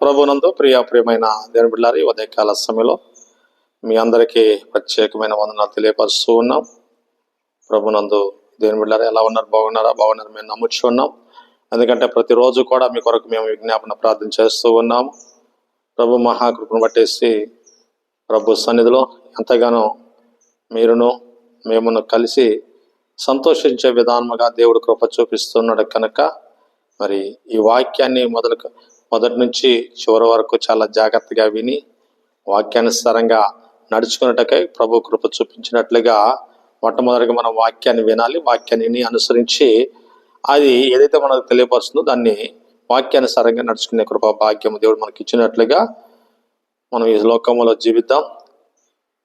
ప్రభునందు ప్రియ ప్రియమైన దేని బిళ్ళారి ఉదయకాల సమయంలో మీ అందరికీ ప్రత్యేకమైన వందనాలు తెలియపరుస్తూ ఉన్నాం. ప్రభునందు దేని బిళ్ళారి ఎలా ఉన్నారు? బాగున్నారా? బాగున్నారు మేము నమ్ముచ్చు ఉన్నాం. ఎందుకంటే ప్రతిరోజు కూడా మీ కొరకు మేము విజ్ఞాపన ప్రార్థన చేస్తూ ఉన్నాము ప్రభు మహాకృపను పట్టేసి ప్రభు సన్నిధిలో ఎంతగానో మీరును మేమును కలిసి సంతోషించే విధానముగా దేవుడు కృప చూపిస్తున్నాడు కనుక మరి ఈ వాక్యాన్ని మొదలు మొదటి నుంచి చివరి వరకు చాలా జాగ్రత్తగా విని వాక్యానుసారంగా నడుచుకున్నట్టుకై ప్రభు కృప చూపించినట్లుగా మొట్టమొదటిగా మనం వాక్యాన్ని వినాలి వాక్యాన్ని విని అనుసరించి అది ఏదైతే మనకు తెలియపరుస్తుందో దాన్ని వాక్యానుసారంగా నడుచుకునే కృప భాగ్యం దేవుడు మనకి ఇచ్చినట్లుగా మనం ఈ లోకంలో జీవిద్దాం.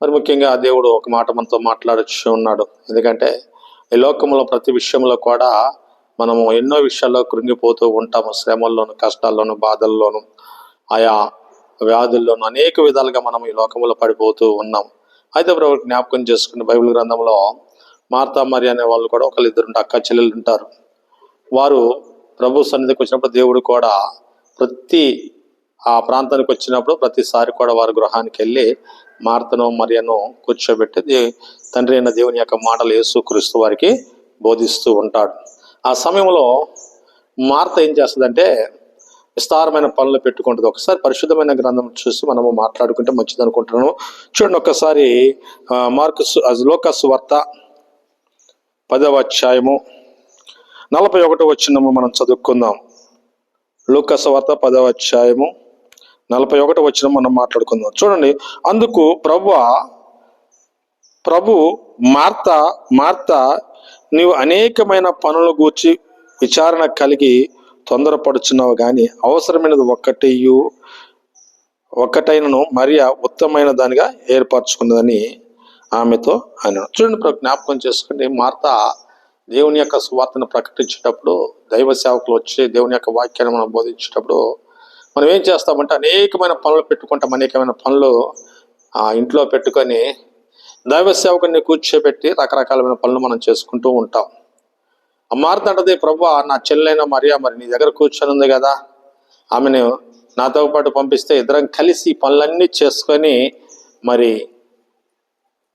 మరి ముఖ్యంగా దేవుడు ఒక మాట మనతో మాట్లాడుచు ఉన్నాడు ఎందుకంటే ఈ లోకంలో ప్రతి విషయంలో కూడా మనము ఎన్నో విషయాల్లో కృంగిపోతూ ఉంటాము. శ్రమల్లోను కష్టాల్లోను బాధల్లోను ఆయా వ్యాధుల్లోను అనేక విధాలుగా మనం ఈ లోకంలో పడిపోతూ ఉన్నాం అయితే ప్రభు జ్ఞాపకం చేసుకుని బైబిల్ గ్రంథంలో మార్తా మరి అనే వాళ్ళు కూడా ఒకళ్ళు ఇద్దరు అక్క చెల్లెలు ఉంటారు. వారు ప్రభు సన్నిధికి వచ్చినప్పుడు దేవుడు కూడా ప్రతి ఆ ప్రాంతానికి వచ్చినప్పుడు ప్రతిసారి కూడా వారి గృహానికి వెళ్ళి మార్తను మరియను కూర్చోబెట్టి తండ్రి అయిన దేవుని యొక్క మాటలు యేసు క్రీస్తు వారికి బోధిస్తూ ఉంటాడు. ఆ సమయంలో మార్త ఏం చేస్తుందంటే విస్తారమైన పనులు పెట్టుకుంటుంది. ఒకసారి పరిశుద్ధమైన గ్రంథం చూసి మనము మాట్లాడుకుంటే మంచిది అనుకుంటున్నాను చూడండి ఒక్కసారి మార్కస్ మార్కు లోకస్ వార్త పదవ అధ్యాయము నలభై ఒకటో వచ్చినము మనం చదువుకుందాం. లోకస్ వార్త పదవ అధ్యాయము నలభై ఒకటో వచ్చిన మనం మాట్లాడుకుందాం. చూడండి అందుకు ప్రభు ప్రభు మార్త మార్త నీవు అనేకమైన పనుల గూర్చి విచారణ కలిగి తొందరపడుచున్నావు కానీ అవసరమైనది ఒక్కటేయు ఒక్కటైనను మరియ ఉత్తమమైన దానిగా ఏర్పరచుకున్నదని ఆమెతో ఆయన చూడండి ఇప్పుడు జ్ఞాపకం చేసుకుంటే మార్త దేవుని యొక్క సువార్తను ప్రకటించేటప్పుడు దైవ సేవకులు వచ్చి దేవుని యొక్క వాక్యాన్ని మనం బోధించేటప్పుడు మనం ఏం చేస్తామంటే అనేకమైన పనులు పెట్టుకుంటాం. అనేకమైన పనులు ఆ ఇంట్లో పెట్టుకొని దైవ సేవకుని కూర్చోబెట్టి రకరకాలమైన పనులు మనం చేసుకుంటూ ఉంటాం. ఆ అంటది ప్రభు నా చెల్లైన మరియా మరి నీ దగ్గర కూర్చొని ఉంది కదా. ఆమెను నాతో పాటు పంపిస్తే ఇద్దరం కలిసి పనులన్నీ చేసుకొని మరి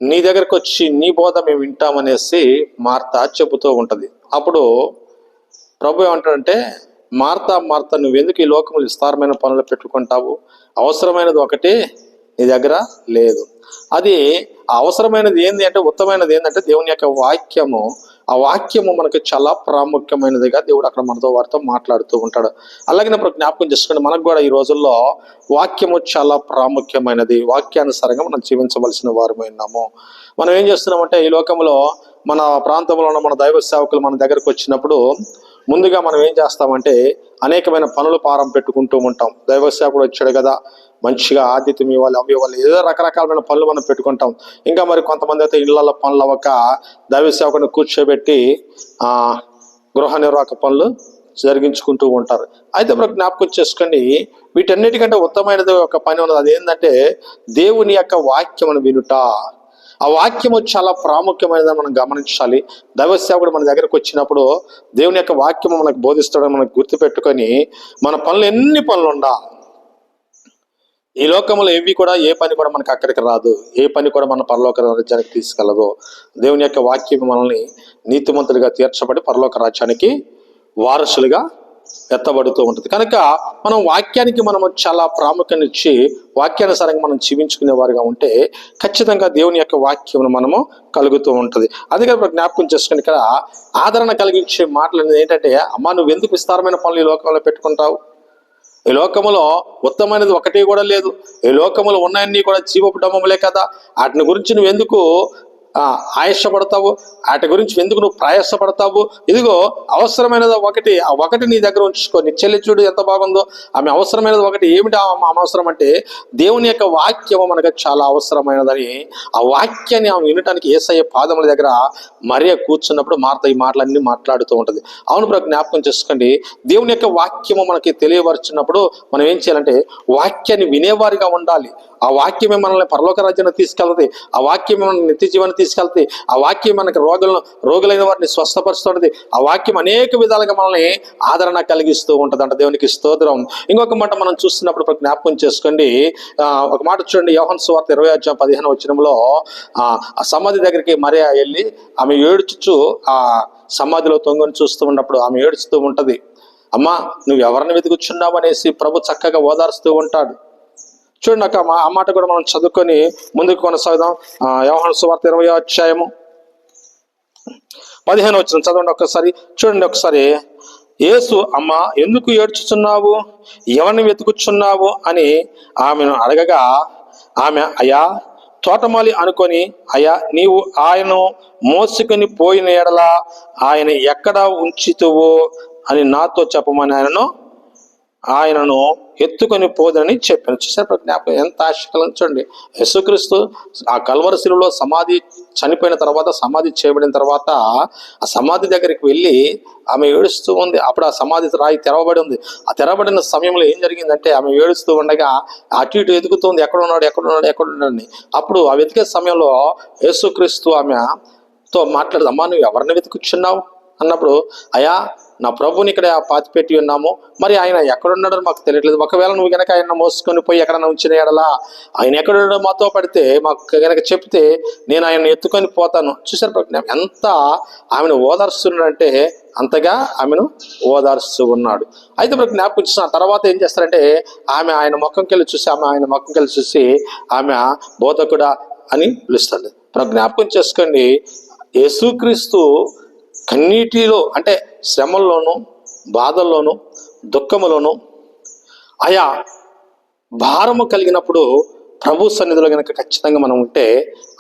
నీ దగ్గరకు వచ్చి నీ బోధ మేము వింటామనేసి మార్త చెబుతూ ఉంటుంది. అప్పుడు ప్రభు ఏమంటాడంటే మార్త మార్త నువ్వెందుకు ఈ లోకములు విస్తారమైన పనులు పెట్టుకుంటావు? అవసరమైనది ఒకటి నీ దగ్గర లేదు. అది అవసరమైనది ఏంది అంటే ఉత్తమైనది ఏంటంటే దేవుని యొక్క వాక్యము. ఆ వాక్యము మనకు చాలా ప్రాముఖ్యమైనదిగా దేవుడు అక్కడ మనతో వారితో మాట్లాడుతూ ఉంటాడు. అలాగే ఇప్పుడు జ్ఞాపకం చేసుకోండి మనకు కూడా ఈ రోజుల్లో వాక్యము చాలా ప్రాముఖ్యమైనది. వాక్యానుసారంగా మనం జీవించవలసిన వారమై ఉన్నాము. మనం ఏం చేస్తున్నామంటే ఈ లోకంలో మన ప్రాంతంలో ఉన్న మన దైవ సేవకులు మన దగ్గరకు వచ్చినప్పుడు ముందుగా మనం ఏం చేస్తామంటే అనేకమైన పనులు పారం పెట్టుకుంటూ ఉంటాం. దైవ సేవకుడు వచ్చాడు కదా మంచిగా ఆతిథ్యం ఇవ్వాలి అవి ఇవ్వాలి ఏదో రకరకాలమైన పనులు మనం పెట్టుకుంటాం. ఇంకా మరి కొంతమంది అయితే ఇళ్ళలో పనులు అవ్వక దైవసేవకుని కూర్చోబెట్టి ఆ గృహ నిర్వాహక పనులు జరిగించుకుంటూ ఉంటారు. అయితే ఇప్పుడు జ్ఞాపకం చేసుకోండి వీటన్నిటికంటే ఉత్తమైనది ఒక పని ఉన్నది. అదేంటంటే దేవుని యొక్క వాక్యమును వినుట. ఆ వాక్యము చాలా ప్రాముఖ్యమైనదని మనం గమనించాలి. దైవ సేవకుడు మన దగ్గరకు వచ్చినప్పుడు దేవుని యొక్క వాక్యము మనకు బోధిస్తాడని మనకు గుర్తుపెట్టుకొని మన పనులు ఎన్ని పనులు ఉండా ఈ లోకంలో ఏవి కూడా ఏ పని కూడా మనకు అక్కడికి రాదు. ఏ పని కూడా మన పరలోక రాజ్యానికి తీసుకెళ్ళదు దేవుని యొక్క వాక్యం మనల్ని నీతిమంతులుగా తీర్చబడి పరలోక రాజ్యానికి వారసులుగా ఎత్తబడుతూ ఉంటుంది. కనుక మనం వాక్యానికి మనం చాలా ప్రాముఖ్యత ఇచ్చి వాక్యానుసారంగా మనం జీవించుకునే వారిగా ఉంటే ఖచ్చితంగా దేవుని యొక్క వాక్యం మనము కలుగుతూ ఉంటుంది. అదే జ్ఞాపకం చేసుకుని ఇక్కడ ఆదరణ కలిగించే మాటలు అనేది ఏంటంటే అమ్మ నువ్వు ఎందుకు విస్తారమైన పనులు ఈ లోకంలో పెట్టుకుంటావు? ఈ లోకములో ఉత్తమైనది ఒకటి కూడా లేదు. ఈ లోకములో ఉన్నాయన్నీ కూడా జీవపు డమ్మములే కదా. వాటిని గురించి నువ్వు ఎందుకు ఆయాసపడతావు? వాటి గురించి ఎందుకు నువ్వు ప్రయాసపడతావు? ఇదిగో అవసరమైనది ఒకటి ఆ ఒకటి నీ దగ్గర ఉంచుకో. నీ చెల్లి చూడు ఎంత బాగుందో. ఆమె అవసరమైనది ఒకటి ఏమిటి ఆ అవసరం అంటే దేవుని యొక్క వాక్యము మనకు చాలా అవసరమైనదని. ఆ వాక్యాన్ని ఆమె వినటానికి ఏసయ్య పాదముల దగ్గర మరియ కూర్చున్నప్పుడు మార్త ఈ మాటలన్నీ మాట్లాడుతూ ఉంటుంది. అవును ప్రభు జ్ఞాపకం చేసుకోండి. దేవుని యొక్క వాక్యము మనకి తెలియపరుచున్నప్పుడు మనం ఏం చేయాలంటే వాక్యాన్ని వినేవారిగా ఉండాలి. ఆ వాక్యమే మనల్ని పరలోక రాజ్యాన్ని తీసుకెళ్తుంది. ఆ వాక్యం మనల్ని నిత్య జీవనం తీసుకెళ్తుంది. ఆ వాక్యం మనకి రోగులను రోగులైన వారిని స్వస్థపరుస్తుంది. ఆ వాక్యం అనేక విధాలుగా మనల్ని ఆదరణ కలిగిస్తూ ఉంటుంది దేవునికి స్తోత్రం. ఇంకొక మాట మనం చూస్తున్నప్పుడు జ్ఞాపకం చేసుకోండి. ఒక మాట చూడండి. యోహన్ సువార్త ఇరవై అధ్యాయం పదిహేను వచ్చినంలో ఆ సమాధి దగ్గరికి మరియా వెళ్ళి ఆమె ఏడుచుచు ఆ సమాధిలో తొంగని చూస్తూ ఉన్నప్పుడు ఆమె ఏడుస్తూ ఉంటుంది. అమ్మా నువ్వు ఎవరిని వెతుకుచున్నావు? అనేసి ప్రభు చక్కగా ఓదారుస్తూ ఉంటాడు. చూడండి అక్క ఆ మాట కూడా మనం చదువుకొని ముందుకు కొనసాగుదాం. ఆ, సువార్త ఇరవై అధ్యాయము పదిహేను వచ్చిన చదవండి ఒకసారి చూడండి ఒకసారి యేసు అమ్మ ఎందుకు ఏడ్చుచున్నావు? ఎవరిని వెతుకుచున్నావు? అని ఆమెను అడగగా ఆమె అయ్యా తోటమాలి అనుకొని అయ్యా నీవు ఆయను మోసుకొని పోయిన ఎడలా ఆయన ఎక్కడ ఉంచితువో అని నాతో చెప్పమని ఆయనను ఆయనను ఎత్తుకొని పోదని చెప్పాను చూసారు జ్ఞాపకం? ఎంత ఆశకలం చూడండి. యేసుక్రీస్తు ఆ కల్వరశిలలో సమాధి చనిపోయిన తర్వాత సమాధి చేయబడిన తర్వాత ఆ సమాధి దగ్గరికి వెళ్ళి ఆమె ఏడుస్తూ ఉంది. అప్పుడు ఆ సమాధి రాయి తెరవబడి ఉంది. ఆ తెరవబడిన సమయంలో ఏం జరిగిందంటే ఆమె ఏడుస్తూ ఉండగా అటు ఇటు ఎదుగుతుంది. ఎక్కడ ఉన్నాడు? ఎక్కడ ఉన్నాడు? ఎక్కడ అప్పుడు ఆ వెతికే సమయంలో యేసుక్రీస్తు ఆమె తో మాట్లాడదు అమ్మా నువ్వు ఎవరిని వెతుకుచున్నావు? అన్నప్పుడు అయ్యా నా ప్రభుని ఇక్కడ పాతిపెట్టి ఉన్నాము. మరి ఆయన ఎక్కడున్నాడో మాకు తెలియట్లేదు. ఒకవేళ నువ్వు కనుక ఆయన మోసుకొని పోయి ఎక్కడన్నా ఉంచిన ఎడలా ఆయన ఎక్కడున్నాడో మాతో పడితే మాకు కనుక చెప్తే నేను ఆయన ఎత్తుకొని పోతాను. చూసారు ప్రజ్ఞ ఎంత ఆమెను ఓదార్స్తున్నాడంటే అంతగా ఆమెను ఓదార్స్తూ ఉన్నాడు. అయితే ఇప్పుడు జ్ఞాపకం చూసిన తర్వాత ఏం చేస్తారంటే ఆమె ఆయన ముఖంకెళ్ళి చూసి ఆమె ఆయన ముఖంకెళ్ళి చూసి ఆమె బోధకుడా అని పిలుస్తుంది ఇప్పుడు జ్ఞాపకం చేసుకోండి యేసుక్రీస్తు కన్నీటిలో అంటే శ్రమల్లోనూ బాధల్లోనూ దుఃఖములోనూ ఆయా భారము కలిగినప్పుడు ప్రభు సన్నిధిలో గనక ఖచ్చితంగా మనం ఉంటే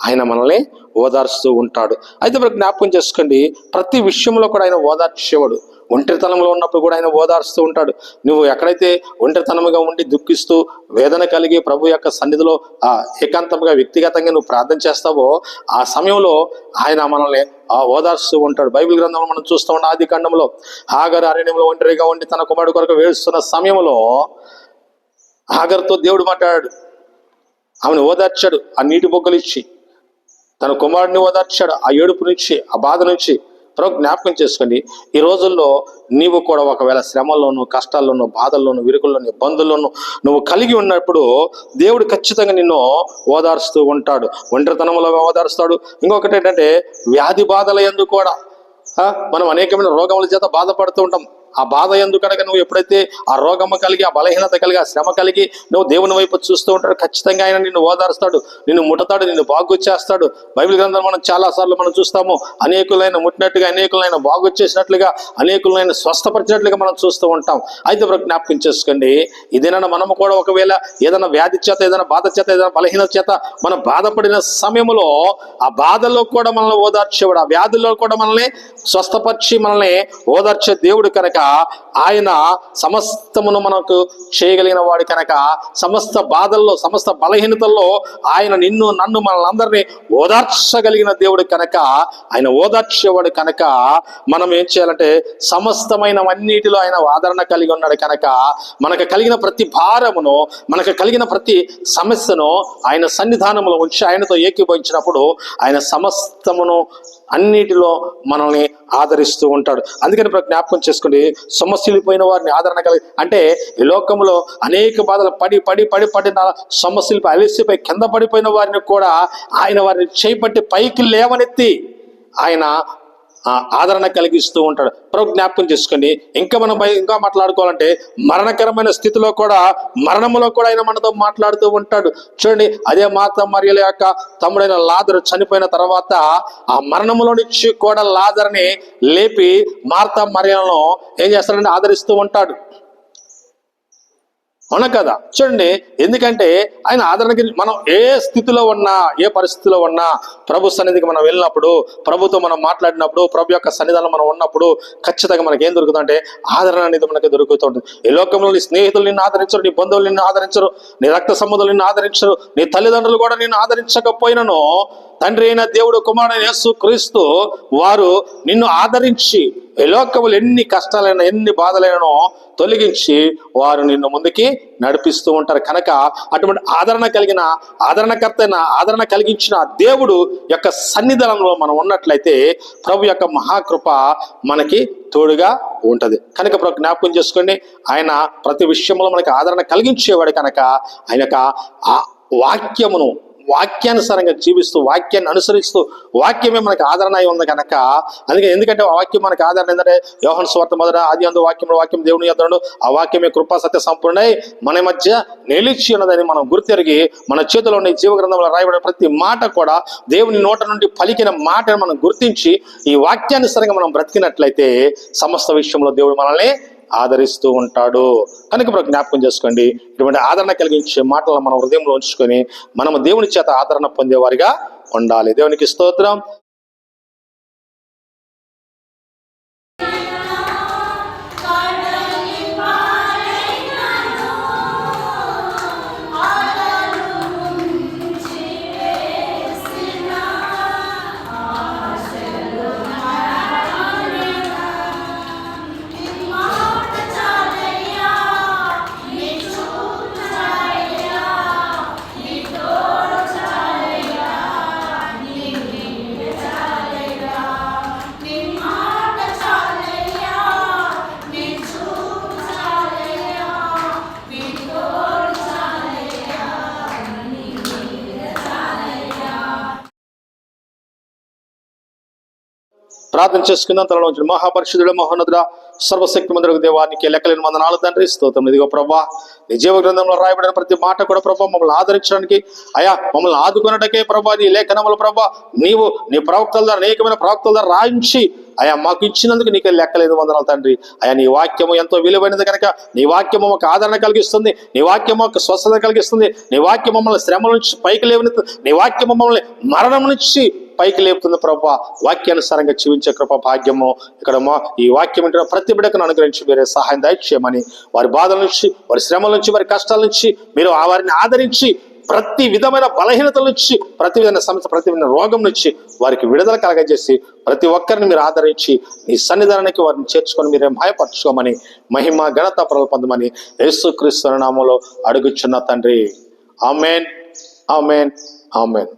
ఆయన మనల్ని ఓదార్స్తూ ఉంటాడు. అయితే ఇప్పుడు జ్ఞాపకం చేసుకోండి ప్రతి విషయంలో కూడా ఆయన ఓదార్చేవాడు. ఒంటరితనంలో ఉన్నప్పుడు కూడా ఆయన ఓదార్స్తూ ఉంటాడు. నువ్వు ఎక్కడైతే ఒంటరితనముగా ఉండి దుఃఖిస్తూ వేదన కలిగి ప్రభు యొక్క సన్నిధిలో ఆ ఏకాంతంగా వ్యక్తిగతంగా నువ్వు ప్రార్థన చేస్తావో ఆ సమయంలో ఆయన మనల్ని ఆ ఓదార్స్తూ ఉంటాడు. బైబిల్ గ్రంథంలో మనం చూస్తూ ఉన్న ఆది ఖండంలో హాగర్ అరణ్యంలో ఒంటరిగా ఉండి తన కుమారుడు కొరకు వేస్తున్న సమయంలో హాగర్తో దేవుడు మాట్లాడాడు. ఆమెను ఓదార్చాడు ఆ నీటి బొగ్గలు ఇచ్చి తన కుమారుడిని ఓదార్చాడు ఆ ఏడుపు నుంచి ఆ బాధ నుంచి ప్రభు జ్ఞాపకం చేసుకోండి. ఈ రోజుల్లో నీవు కూడా ఒకవేళ శ్రమల్లోనూ కష్టాల్లోనూ బాధల్లోనూ విరుకుల్లోనూ ఇబ్బందుల్లోనూ నువ్వు కలిగి ఉన్నప్పుడు దేవుడు ఖచ్చితంగా నిన్ను ఓదార్స్తూ ఉంటాడు. ఒంటరితనంలో ఓదారుస్తాడు. ఇంకొకటి ఏంటంటే వ్యాధి బాధల ఎందు కూడా మనం అనేకమైన రోగముల చేత బాధపడుతూ ఉంటాం. ఆ బాధ ఎందుకనగా నువ్వు ఎప్పుడైతే ఆ రోగము కలిగి ఆ బలహీనత కలిగి ఆ శ్రమ కలిగి నువ్వు దేవుని వైపు చూస్తూ ఉంటాడు ఖచ్చితంగా ఆయన నిన్ను ఓదారుస్తాడు నిన్ను ముట్టతాడు నిన్ను బాగు చేస్తాడు బైబిల్ గ్రంథం మనం చాలా సార్లు మనం చూస్తాము అనేకులైన ముట్టినట్టుగా అనేకులైన బాగు చేసినట్లుగా అనేకులైన స్వస్థపరిచినట్లుగా మనం చూస్తూ ఉంటాం. అయితే ఇప్పుడు జ్ఞాపకం చేసుకోండి ఇదేనా మనము కూడా ఒకవేళ ఏదైనా వ్యాధి చేత ఏదైనా బాధ చేత ఏదైనా బలహీనత చేత మనం బాధపడిన సమయంలో ఆ బాధలో కూడా మనల్ని ఓదార్చేవాడు ఆ వ్యాధుల్లో కూడా మనల్ని స్వస్థపరిచి మనల్ని ఓదార్చే దేవుడు కనుక ఆయన సమస్తమును మనకు చేయగలిగిన వాడు కనుక సమస్త బాధల్లో సమస్త బలహీనతల్లో ఆయన నిన్ను నన్ను మనల్ని ఓదార్చగలిగిన దేవుడు కనుక ఆయన ఓదార్చేవాడు కనుక మనం ఏం చేయాలంటే సమస్తమైనవన్నిటిలో ఆయన ఆదరణ కలిగి ఉన్నాడు కనుక మనకు కలిగిన ప్రతి భారమును మనకు కలిగిన ప్రతి సమస్యను ఆయన సన్నిధానంలో ఉంచి ఆయనతో ఏకీభవించినప్పుడు ఆయన సమస్తమును అన్నిటిలో మనల్ని ఆదరిస్తూ ఉంటాడు. అందుకని ఇప్పుడు జ్ఞాపకం చేసుకోండి సమస్యలిపోయిన వారిని ఆదరణ కలిగి అంటే ఈ లోకంలో అనేక బాధలు పడి పడి పడి పడిన సమస్యలపై అలసిపోయి కింద పడిపోయిన వారిని కూడా ఆయన వారిని చేపట్టి పైకి లేవనెత్తి ఆయన ఆదరణ కలిగిస్తూ ఉంటాడు. ప్రభు జ్ఞాపకం చేసుకోండి ఇంకా మనం ఇంకా మాట్లాడుకోవాలంటే మరణకరమైన స్థితిలో కూడా మరణములో కూడా ఆయన మనతో మాట్లాడుతూ ఉంటాడు. చూడండి అదే మాత మరియల యొక్క తమ్ముడైన లాదరు చనిపోయిన తర్వాత ఆ మరణములో నుంచి కూడా లాదర్ని లేపి మార్త మరియలను ఏం చేస్తాడంటే ఆదరిస్తూ ఉంటాడు. అవునా కదా? చూడండి ఎందుకంటే ఆయన ఆదరణకి మనం ఏ స్థితిలో ఉన్నా ఏ పరిస్థితిలో ఉన్నా ప్రభు సన్నిధికి మనం వెళ్ళినప్పుడు ప్రభుతో మనం మాట్లాడినప్పుడు ప్రభు యొక్క సన్నిధానం మనం ఉన్నప్పుడు ఖచ్చితంగా మనకి ఏం దొరుకుతుందంటే ఆదరణ అనేది మనకి దొరుకుతుంది ఈ లోకంలో నీ స్నేహితులు నిన్ను ఆదరించరు నీ బంధువులు నిన్ను ఆదరించరు నీ రక్త సంబంధులు నిన్ను ఆదరించరు నీ తల్లిదండ్రులు కూడా నిన్ను ఆదరించకపోయినను తండ్రి అయిన దేవుడు కుమారుడు యేసు క్రీస్తు వారు నిన్ను ఆదరించి లోకములు ఎన్ని కష్టాలైనా ఎన్ని బాధలైనో తొలగించి వారు నిన్ను ముందుకి నడిపిస్తూ ఉంటారు. కనుక అటువంటి ఆదరణ కలిగిన ఆదరణకర్త ఆదరణ కలిగించిన దేవుడు యొక్క సన్నిధానంలో మనం ఉన్నట్లయితే ప్రభు యొక్క మహాకృప మనకి తోడుగా ఉంటది. కనుక ప్రభు జ్ఞాపకం చేసుకోండి ఆయన ప్రతి విషయంలో మనకి ఆదరణ కలిగించేవాడు కనుక ఆయన యొక్క ఆ వాక్యమును వాక్యానుసారంగా జీవిస్తూ వాక్యాన్ని అనుసరిస్తూ వాక్యమే మనకు ఆదరణ అయి ఉంది కనుక అందుకే ఎందుకంటే ఆ వాక్యం మనకు ఆదరణ ఏంటంటే యోహన్ స్వార్థ మొదట ఆది అందు వాక్యంలో వాక్యం దేవుని ఎద్దడు ఆ వాక్యమే కృపా సత్య సంపూర్ణై మన మధ్య నిలిచి ఉన్నదని మనం గుర్తెరిగి మన చేతిలో ఉన్న జీవ గ్రంథంలో రాయబడిన ప్రతి మాట కూడా దేవుని నోట నుండి పలికిన మాటను మనం గుర్తించి ఈ వాక్యానుసారంగా మనం బ్రతికినట్లయితే సమస్త విషయంలో దేవుడు మనల్ని ఆదరిస్తూ ఉంటాడు. కనుక ఇప్పుడు జ్ఞాపకం చేసుకోండి. ఇటువంటి ఆదరణ కలిగించే మాటలను మన హృదయంలో ఉంచుకొని మనము దేవుని చేత ఆదరణ పొందేవారిగా ఉండాలి. దేవునికి స్తోత్రం. ప్రార్థన చేసుకుందాం. తలలో ఉంచిన మహాపరిషుడు మహోన్నతుడ సర్వశక్తి మందులకు దేవానికి లెక్కలేని నాలుగు తండ్రి స్తోత్రం. ఇదిగో ప్రభా నిజీవ గ్రంథంలో రాయబడిన ప్రతి మాట కూడా ప్రభా మమ్మల్ని ఆదరించడానికి అయా మమ్మల్ని ఆదుకొనటకే ప్రభా నీ లేఖనముల ప్రభా నీవు నీ ప్రవక్తల ద్వారా అనేకమైన ప్రవక్తల ద్వారా రాయించి అయా మాకు ఇచ్చినందుకు నీకు లెక్కలేదు వందనాలు తండ్రి. అయా నీ వాక్యము ఎంతో విలువైనది కనుక నీ వాక్యము మాకు ఆదరణ కలిగిస్తుంది నీ వాక్యం మాకు స్వస్థత కలిగిస్తుంది నీ వాక్యం మమ్మల్ని శ్రమల నుంచి పైకి లేవని నీ వాక్యం మమ్మల్ని మరణం నుంచి పైకి లేపుతుంది ప్రభా. వాక్యానుసారంగా జీవించే కృప భాగ్యము ఇక్కడ ఈ వాక్యం వింటున్న ప్రతి బిడకను అనుగ్రహించి వేరే సహాయం దయచేయమని వారి బాధల నుంచి వారి శ్రమల నుంచి వారి కష్టాల నుంచి మీరు ఆ వారిని ఆదరించి ప్రతి విధమైన బలహీనతల నుంచి ప్రతి విధమైన సమస్య ప్రతి విధమైన రోగం నుంచి వారికి విడుదల కలగజేసి ప్రతి ఒక్కరిని మీరు ఆదరించి నీ సన్నిధానానికి వారిని చేర్చుకొని మీరే భయపరచుకోమని మహిమ ఘనత పరులు పొందమని యేసుక్రీస్తు నామంలో అడుగుచున్న తండ్రి. ఆమెన్ ఆమెన్ ఆమెన్.